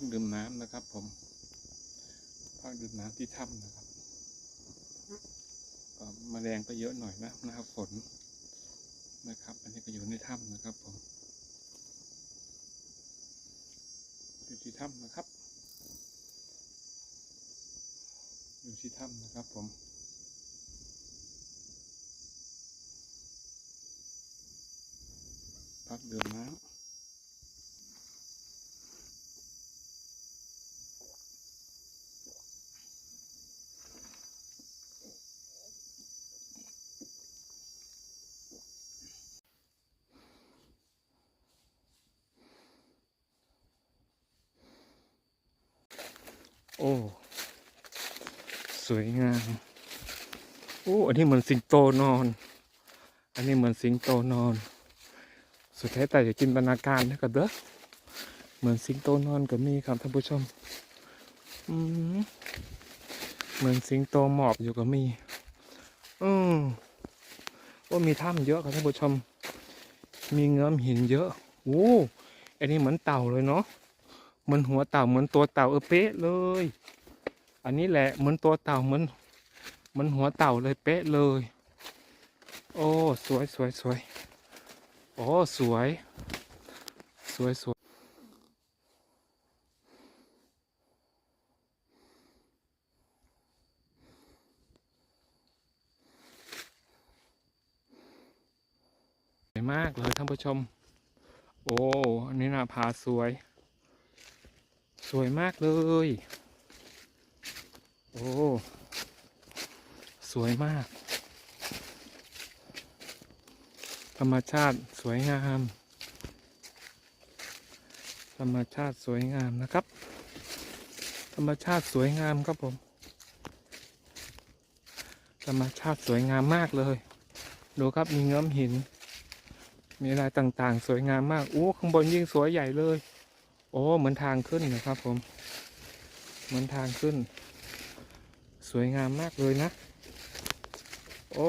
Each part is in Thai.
พักดื่มน้ำนะครับ ผม พักดื่มน้ำที่ถ้ำนะครับก็มแมลงก็เยอะหน่อยนะนะครับฝนนะครับ อันนี้ก็อยู่ในถ้ำนะครับ ผมอยู่ที่ถ้ำนะครับ อยู่ที่ถ้ำนะครับ ผมพักดื่มน้ำ โอ้ สวยงาม โอ้ อันนี้เหมือนสิงโตนอน อันนี้เหมือนสิงโตนอน สุดแท้แต่จะจินตนาการนะครับเด้อ เหมือนสิงโตนอนก็มีครับท่านผู้ชม อืมเหมือนสิงโตหมอบอยู่ก็มี อืมโอ้มีถ้ำเยอะครับท่านผู้ชม มีเงื้อมหินเยอะ โอ้ อันนี้เหมือนเต่าเลยเนาะ เหมือนหัวเต่าเหมือนตัวเต่าเออเป๊ะเลย อันนี้แหละเหมือนตัวเต่าเหมือนเหมือนหัวเต่าเลยเป๊ะเลย โอ้สวยสวยสวยโอ้สวย สวยสวยสวยมากเลยท่านผู้ชม โอ้ อันนี้นาผาสวย สวยมากเลย โอ้ สวยมาก ธรรมชาติสวยงาม ธรรมชาติสวยงามนะครับ ธรรมชาติสวยงามครับผม ธรรมชาติสวยงามมากเลย ดูครับมีเงื้อมหิน มีอะไรต่างๆ สวยงามมาก โอ้ ข้างบนยิ่งสวยใหญ่เลย โอ้เหมือนทางขึ้นนะครับผม เหมือนทางขึ้น สวยงามมากเลยนะ โอ้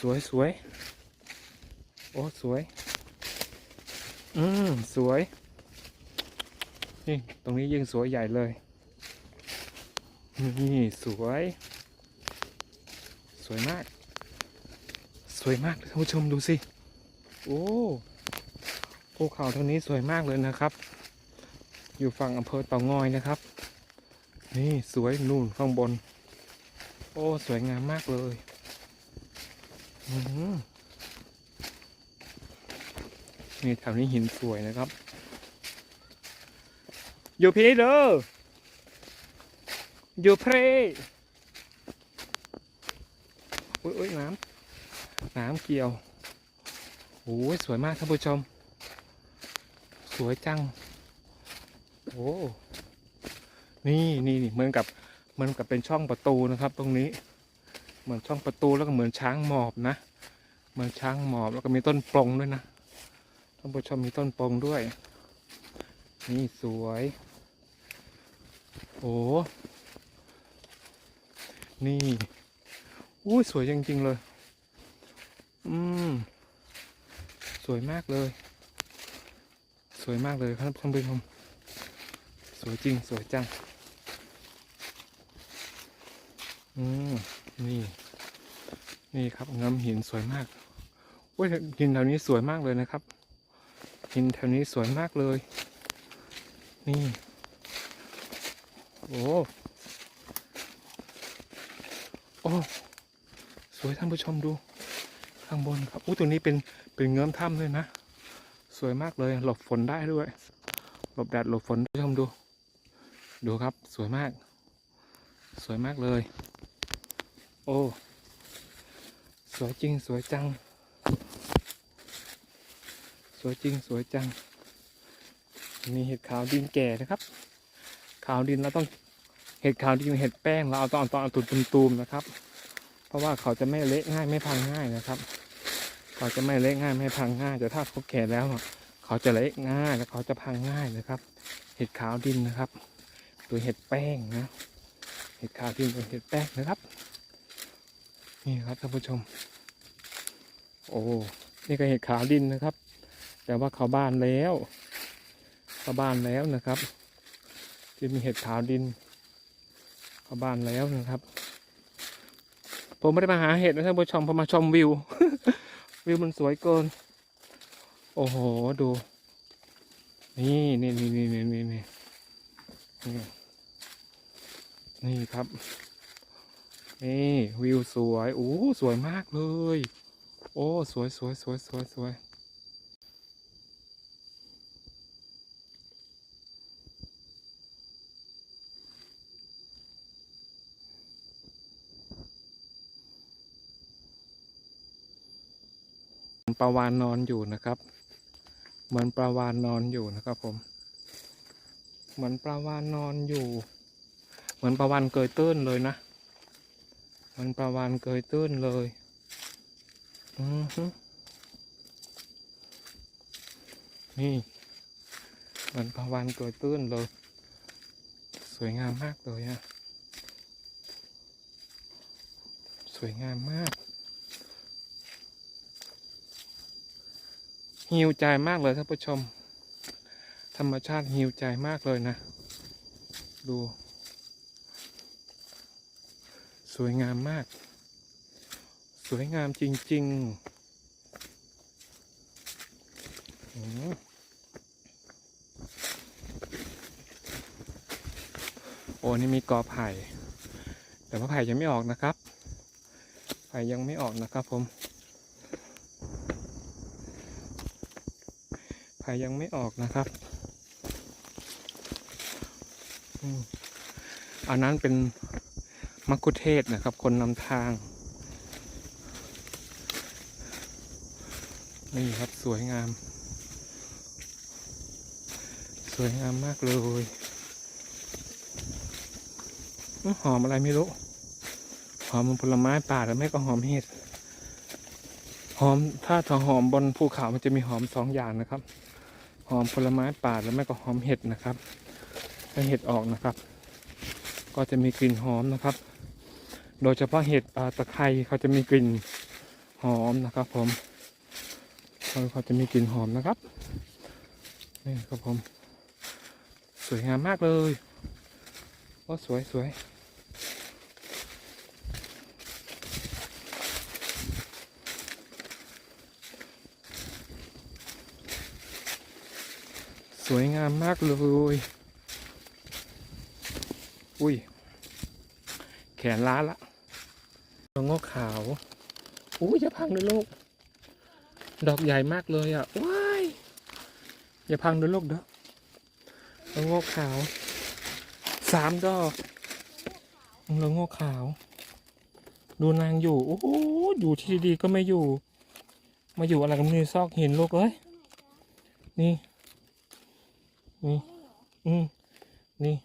สวยสวย โอ้ สวย อืม สวย นี่ ตรงนี้ยิ่งสวยใหญ่เลย นี่ สวย สวยมาก สวยมากท่านผู้ชมดูสิ โอ้ ภูเขาทางนี้สวยมากเลยนะครับ อยู่ฝั่งอำเภอเต่างอยนะครับ นี่สวยนู่นข้างบน โอ้สวยงามมากเลยอืมนี่แถวนี้หินสวยนะครับ อยู่พี่เด้ออยู่เพรอุ้ยน้ำ น้ำเกี่ยวโอ้ยสวยมากท่านผู้ชม สวยจัง โอ้ นี่นี่นี่เหมือนกับเหมือนกับเป็นช่องประตูนะครับ ตรงนี้ เหมือนช่องประตูแล้วก็เหมือนช้างหมอบนะ เหมือนช้างหมอบแล้วก็มีต้นปลงด้วยนะ ท่านผู้ชมมีต้นปลงด้วย นี่สวย โอ้ นี่อู้สวยจริงๆเลย อืม สวยมากเลย สวยมากเลยครับท่านผู้ชมสวยจริงสวยจัง อืมนี่ นี่ครับเงำหินสวยมากโอ้ยหินแถวนี้สวยมากเลยนะครับ หินแถวนี้สวยมากเลย นี่ โอ้โอ้สวยท่านผู้ชมดู ข้างบนครับอู้ตัวนี้เป็นเป็นเงื้อมถ้ำเลยนะ สวยมากเลยหลบฝนได้ด้วย หลบแดดหลบฝนท่านผู้ชมดู ดูครับสวยมาก สวยมากเลย โอ้สวยจริงสวยจัง สวยจริงสวยจัง มีเห็ดขาวดินแก่นะครับ ขาวดินเราต้องเห็ดขาวดินเห็ดแป้งเราเอาตอนตอนตุ่มตูมๆนะครับ เพราะว่าเขาจะไม่เละง่ายไม่พังง่ายนะครับ เขาจะไม่เละง่ายไม่พังง่ายแต่ถ้าเขาแก่แล้วอะเขาจะเละง่ายแล้วเขาจะพังง่ายนะครับ เห็ดขาวดินนะครับตัวเห็ดแป้งนะ เห็ดขาวดินตัวเห็ดแป้งนะครับนี่ครับท่านผู้ชม โอ้นี่ก็เห็ดขาวดินนะครับ แต่ว่าเขาบานแล้วเขาบ้านแล้วนะครับที่มีเห็ดขาวดินเขาบ้านแล้วนะครับผมไม่ได้มาหาเห็ดนะท่านผู้ชมผมมาชมวิว วิวมันสวยเกิน โอ้โห ดูนี่นี่นี่นี่นี่นี่นี่นี่นี่ครับ นี่วิวสวย โอ้ สวยมากเลย โอ้ สวยสวยสวยสวยสวย ปลาวานนอนอยู่นะครับ เหมือนปลาวานนอนอยู่นะครับผม เหมือนปลาวานนอนอยู่ เหมือนปลาวานเกยตื้นเลยนะ เหมือนปลาวานเกยตื้นเลยอือฮึนี่เหมือนปลาวานเกยตื้นเลย สวยงามมากเลยอะสวยงามมาก หิวใจมากเลยท่านผู้ชม ธรรมชาติหิวใจมากเลยนะ ดู สวยงามมาก สวยงามจริง ๆ โอ้นี่มีกอไผ่ แต่ว่าไผ่ยังไม่ออกนะครับ ไผ่ยังไม่ออกนะครับผม ไผ่ยังไม่ออกนะครับอันนั้นเป็นมักคุเทศ์นะครับ คนนำทาง นี่ครับสวยงาม สวยงามมากเลยหอมอะไรไม่รู้ หอมผลไม้ป่าหรือไม่ก็หอมเห็ดหอมถ้าถ้าหอมบนภูเขามันจะมีหอมสองอย่างนะครับ หอมผลไม้ป่าหรือไม่ก็หอมเห็ดนะครับถ้าเห็ดออกนะครับ ก็จะมีกลิ่นหอมนะครับ โดยเฉพาะเห็ดตะไคร้เขาจะมีกลิ่นหอมนะครับ ผมเขาเขาจะมีกลิ่นหอมนะครับนี่ครับผม สวยงามมากเลยโอ้สวยสวย สวยงามมากเลย อุ้ย แขนล้าละตัวงอกขาว อุ้ยอย่าพังด้วยลูก ดอกใหญ่มากเลยอะ ว้าย อย่าพังด้วยลูกเด้อตัวงอกขาว สามดอกตัวงอกขาว ดูนางอยู่ โอ้โหอยู่ที่ดีๆก็ไม่อยู่ มาอยู่อะไรกันในซอกหินลูกเอ้ย นี่ นี่ อืมนี่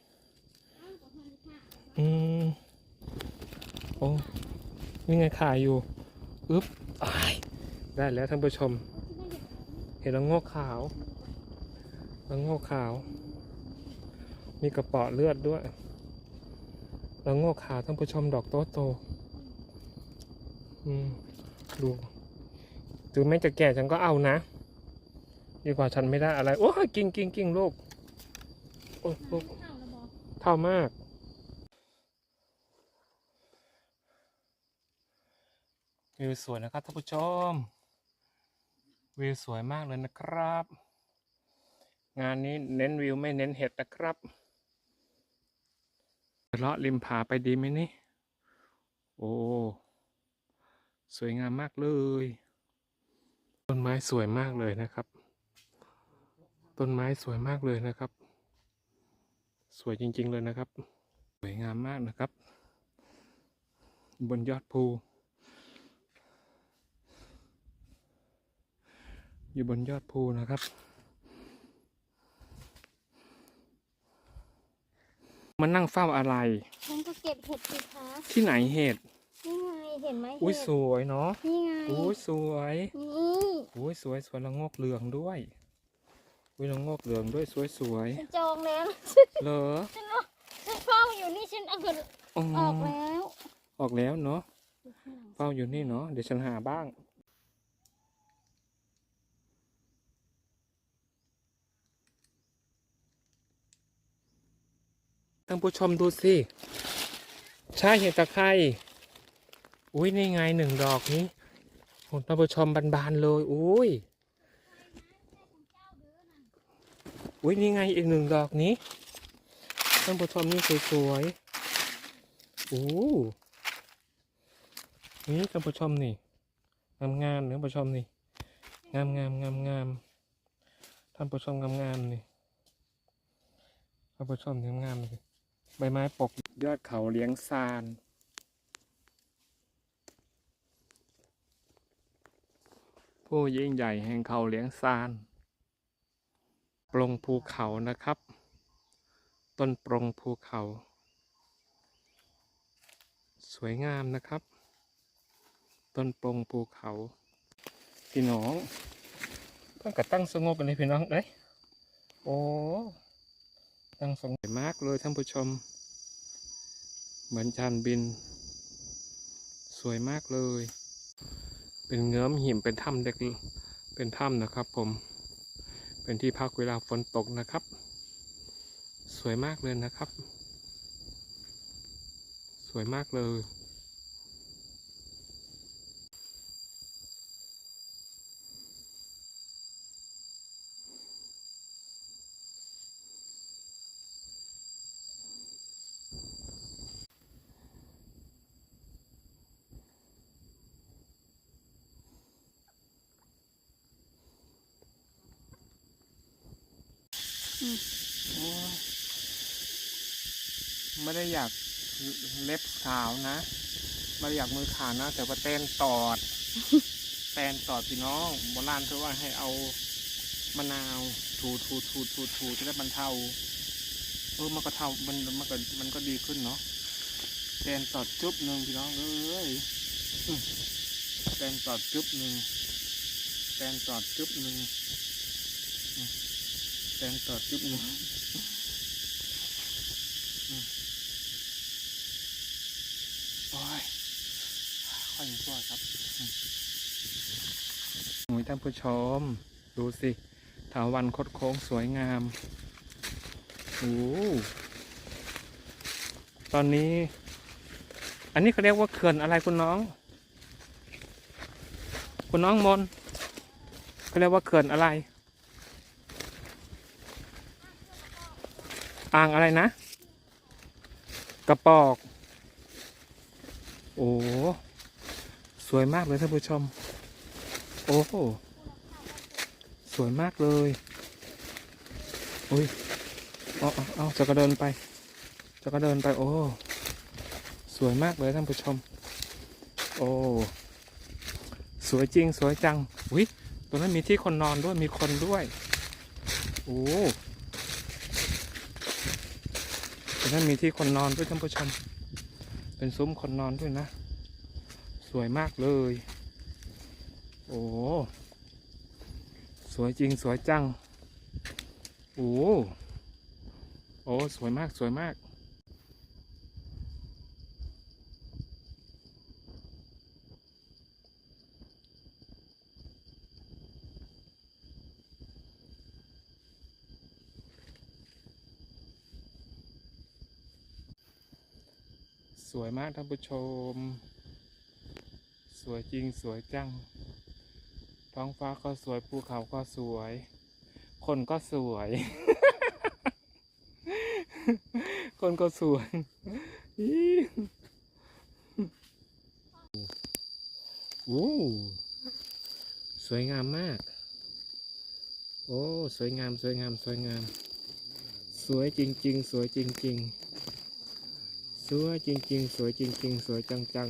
อืมโอ้นี่ไงขายอยู่ อึ๊บอ้ายได้แล้วท่านผู้ชม เห็นแล้วงอกขาวแล้วงอกขาว มีกระป๋อเลือดด้วยแล้วงอกขาวท่านผู้ชมดอกโตโต อืม ดู ถึงแม้จะแก่ฉันก็เอานะ ดีกว่าฉันไม่ได้อะไร โอ้ยกิ่งกิ่งกิ่งลูกโอ้ลูกเท่ามาก วิวสวยนะครับท่านผู้ชม วิวสวยมากเลยนะครับ งานนี้เน้นวิวไม่เน้นเห็ดนะครับเลาะริมผาไปดีไหมนี่ โอ้ สวยงามมากเลย ต้นไม้สวยมากเลยนะครับ ต้นไม้สวยมากเลยนะครับ สวยจริง ๆ เลยนะครับ สวยงามมากนะครับ บนยอดภู อยู่บนยอดภูนะครับ มันนั่งเฝ้าอะไร ฉันก็เก็บเห็ดสิคะที่ไหนเห็ด นี่ไงเห็นไหมอุ้ยเห็ดสวยเนาะ นี่ไงอุ้ยสวย นี่ อุ้ยสวยสวยละงอกเหลืองด้วย อุ้ยละงอกเหลืองด้วยสวยสวยฉันจองแล้วเหรอ ฉันว่าฉันเฝ้าอยู่นี่ฉันเอาเงินอ๋อออกแล้วออกแล้วเนาะเฝ้าอยู่นี่เนาะเดี๋ยวฉันหาบ้าง ท่านผู้ชมดูสิใช่เห็ดตะไคร้อุ้ยนี่ไงหนึ่งดอกนี้ผมท่านผู้ชมบานๆเลย อุ้ย อุ้ยนี่ไงอีกหนึ่งดอกนี้ท่านผู้ชมนี่สวยๆ โอ้ นี่ท่านผู้ชมนี่งามๆท่านผู้ชมนี่งามๆงามๆท่านผู้ชมงามนี่ท่านผู้ชมงามเลยใบไม้ปกยอดเขาเลี้ยงซานผู้ยิ่งใหญ่แห่งเขาเลี้ยงซาน ปลงภูเขานะครับ ต้นปรงภูเขา สวยงามนะครับ ต้นปรงภูเขา พี่น้องเพื่อนก็ตั้งสงบกันเลยพี่น้องเอ้ยโอ้ตั้งสงสัยมากเลยท่านผู้ชม เหมือนจานบิน สวยมากเลย เป็นเงื้อมหิมเป็นถ้ำเด็กเป็นถ้ำนะครับผม เป็นที่พักเวลาฝนตกนะครับ สวยมากเลยนะครับ สวยมากเลย ไม่ได้อยากเล็บขาวนะไม่ได้อยากมือขาวนะ แต่ว่าเต้นตอด แตนตอดพี่น้องโบราณเขาว่าให้เอามะนาวถูถูถูถูถูจะได้บรรเทาเออมันก็เท่ามันมันก็มันก็ดีขึ้นเนาะแตนตอดจุ๊บหนึ่งพี่น้องเอ้ยอื้อแตนตอดจุ๊บหนึ่งแตนตอดจุ๊บหนึ่งอื้อ แตนตอดจุ๊บหนึ่งโอ้ยค่อยชั่วครับหนุ่ยท่านผู้ชม ดูสิ ถาวันคดโค้งสวยงาม โอ้ ตอนนี้ อันนี้เขาเรียกว่าเขื่อนอะไรคุณน้อง คุณน้องมนเขาเรียกว่าเขื่อนอะไร อ่างอะไรนะ กระปอก โอ้สวยมากเลยท่านผู้ชม โอ้สวยมากเลยอุ้ยเอาเอาเอาจะกระเดินไป จะกระเดินไป โอ้ สวยมากเลยท่านผู้ชม โอ้ สวยจริง สวยจังอุ้ยตรงนั้นมีที่คนนอนด้วย มีคนด้วย โอ้ ตรงนั้นมีที่คนนอนด้วยท่านผู้ชม เป็นซุ้มคนนอนด้วยนะ สวยมากเลย โอ้ สวยจริงสวยจัง โอ้ โอ้ สวยมากสวยมาก สวยมากท่านผู้ชม สวยจริงสวยจัง ท้องฟ้าก็สวยภูเขาก็สวย คนก็สวย คนก็สวยโอ้สวยงามมาก โอ้ สวยงาม สวยงาม สวยงาม สวยจริง ๆ สวยจริง ๆ สวยจริง ๆ สวยจริง ๆ สวยจัง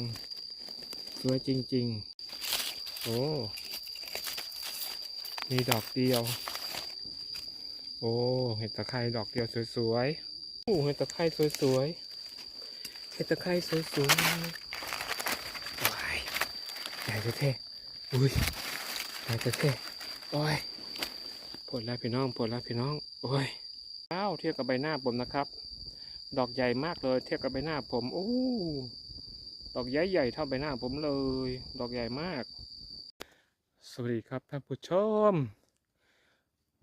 ๆ สวยจริง ๆ โอ้ มีดอกเดียว โอ้ เห็ดตะไคร้ดอกเดียวสวยๆ โอ้เห็ดตะไคร้สวยๆ เห็ดตะไคร้สวยๆว้ายใหญ่เท่ๆอุ้ยใหญ่เท่ๆโอ้ยปวดแล้วพี่น้องปวดแล้วพี่น้อง โอ้ยอ้าวเทียบกับใบหน้าผมนะครับ ดอกใหญ่มากเลย เทียบกับใบหน้าผมโอ้ดอกใหญ่ๆเท่าใบหน้าผมเลย ดอกใหญ่มาก สวัสดีครับท่านผู้ชม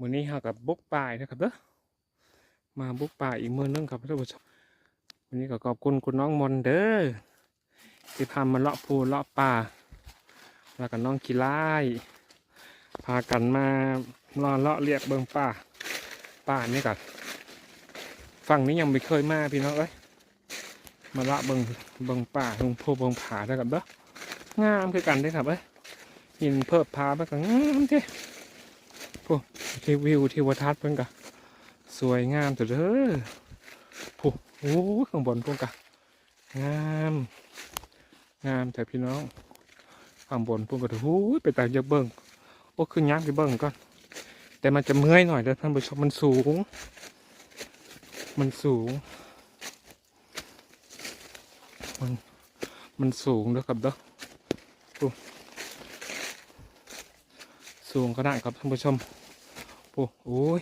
วันนี้เรากับบุกป่ายนะครับเด้อมาบุกป่าอีกมือนึงครับท่านผู้ชมวันนี้ก็ขอบคุณคุณน้องมนเด้อที่พามาเลาะภูเลาะป่า แล้วก็น้องกีไล่พากันมาลอเลาะเรียกเบิงป่าป่านี่ก่อน ฝั่งนี้ยังไม่เคยมาพี่น้องเอ้ยมาละเบิงเบิงป่าเบิงภูเบิงผาได้กับเด้องามคือกันเด้ครับเอ้ยหินเพิ่มพาไปก็งามเด้พวกที่วิวที่วัทัศน์เพิ่นก็สวยงามสุดเด้อผู้โอ้ข้างบนพวกก็งามงามแต่พี่น้องข้างบนพุ่งก็ถือหูยไปแต่จะเบิ่งโอ้คือยักษ์ไปเบิ่งก่อนแต่มันจะเมื่อยหน่อยเด้อท่านผู้ชมมันสูง มันสูง มันมันสูงด้อครับเด้อสูงก็ได้ครับท่านผู้ชมปูโอ้ย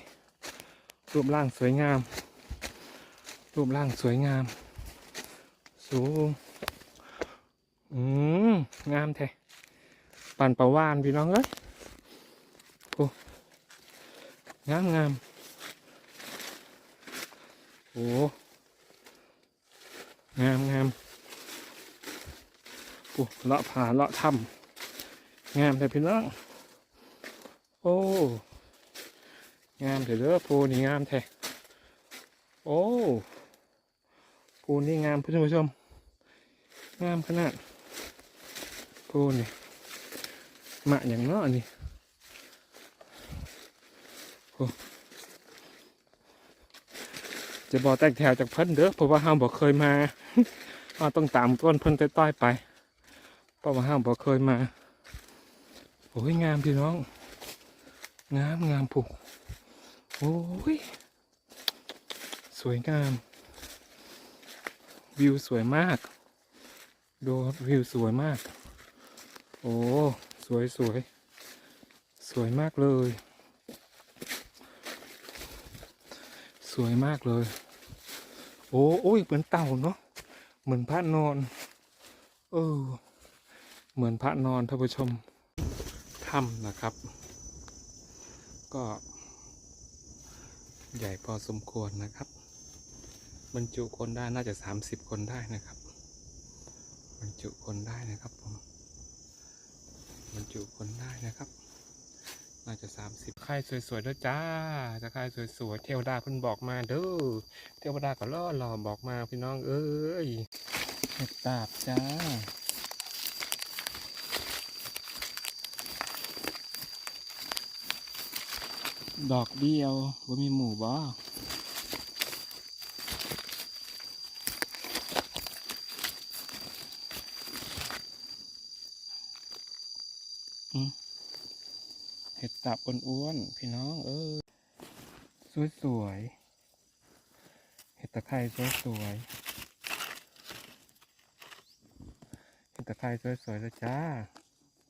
รูปร่างสวยงาม รูปร่างสวยงาม สูง อืมงามแท้ปั่นประวานพี่น้องเอ้ยโอ้งามงาม โอ้งามงามโอ้เลาะผาเลาะถ้ำงามแต่พี่น้อง โอ้งามเถอะเด้อภูนี่งามแท้โอ้ภูนี่งามผู้ชม งามขนาดโอ้นี่มะอย่างเนาะนี่โอ้ จะบอกแตกแถวจากเพิ่นเด้อเพราะว่าห้ามบอกเคยมาเราต้องตามต้นเพิ่นต้อยไปเพราะว่าห้ามบอกเคยมาโอ้ยงามพี่น้อง งามงามผูกโอ้ยสวยงาม วิวสวยมาก ดูวิวสวยมาก โอ้สวยสวยสวยมากเลย สวยมากเลย โอ้โอ้ยเหมือนเต่าเนาะเหมือนพระนอน เออ เหมือนพระนอนท่านผู้ชมถ้ำนะครับ ก็ ใหญ่พอสมควรนะครับ บรรจุคนได้น่าจะสามสิบคนได้นะครับ บรรจุคนได้นะครับผมบรรจุคนได้นะครับ น่าจะสามสิบใครสวยๆด้วยจ้าจะค่ายสวยๆเทวดาเพิ่นบอกมาเด้อเทวดาก็ล่อหล่อบอกมาพี่น้องเอ้ยเห็ดตาบจ้าดอกเดียวว่ามีหมู่บ่าบอ้วนๆ พี่น้อง เออ สวยสวยเห็ดตะไคร้สวยๆเห็ดตะไคร้สวยๆแล้วจ้า